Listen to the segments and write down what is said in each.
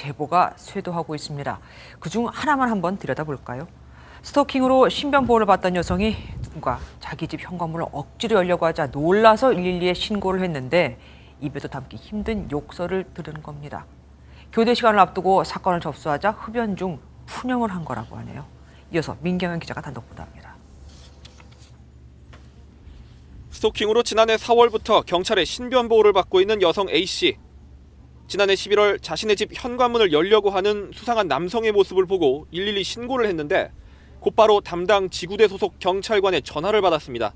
제보가 쇄도하고 있습니다. 그중 하나만 한번 들여다볼까요? 스토킹으로 신변보호를 받던 여성이 누군가 자기 집 현관문을 억지로 열려고 하자 놀라서 112에 신고를 했는데 입에도 담기 힘든 욕설을 들은 겁니다. 교대 시간을 앞두고 사건을 접수하자 흡연 중 푸념을 한 거라고 하네요. 이어서 민경현 기자가 단독 보도합니다. 스토킹으로 지난해 4월부터 경찰의 신변 보호를 받고 있는 여성 A 씨. 지난해 11월 자신의 집 현관문을 열려고 하는 수상한 남성의 모습을 보고 112 신고를 했는데 곧바로 담당 지구대 소속 경찰관의 전화를 받았습니다.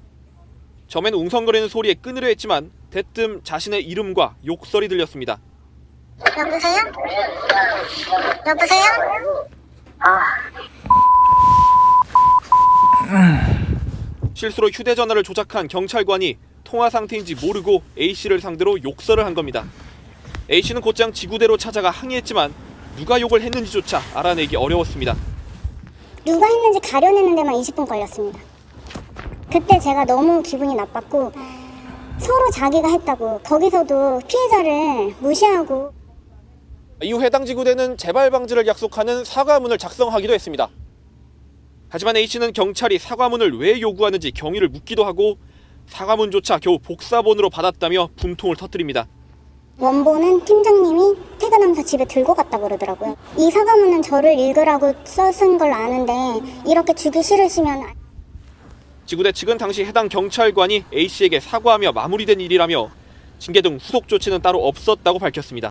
처음엔 웅성거리는 소리에 끊으려 했지만 대뜸 자신의 이름과 욕설이 들렸습니다. 여보세요? 여보세요? 실수로 휴대전화를 조작한 경찰관이 통화 상태인지 모르고 A 씨를 상대로 욕설을 한 겁니다. A 씨는 곧장 지구대로 찾아가 항의했지만 누가 욕을 했는지조차 알아내기 어려웠습니다. 누가 했는지 가려내는 데만 20분 걸렸습니다. 그때 제가 너무 기분이 나빴고 서로 자기가 했다고 거기서도 피해자를 무시하고 이후 해당 지구대는 재발 방지를 약속하는 사과문을 작성하기도 했습니다. 하지만 A 씨는 경찰이 사과문을 왜 요구하는지 경위를 묻기도 하고 사과문조차 겨우 복사본으로 받았다며 분통을 터뜨립니다. 원본은 팀장님이 퇴근하면서 집에 들고 갔다 그러더라고요. 이 사과문은 저를 읽으라고 써쓴 걸 아는데 이렇게 주기 싫으시면 지구대 측은 당시 해당 경찰관이 A 씨에게 사과하며 마무리된 일이라며 징계 등 후속 조치는 따로 없었다고 밝혔습니다.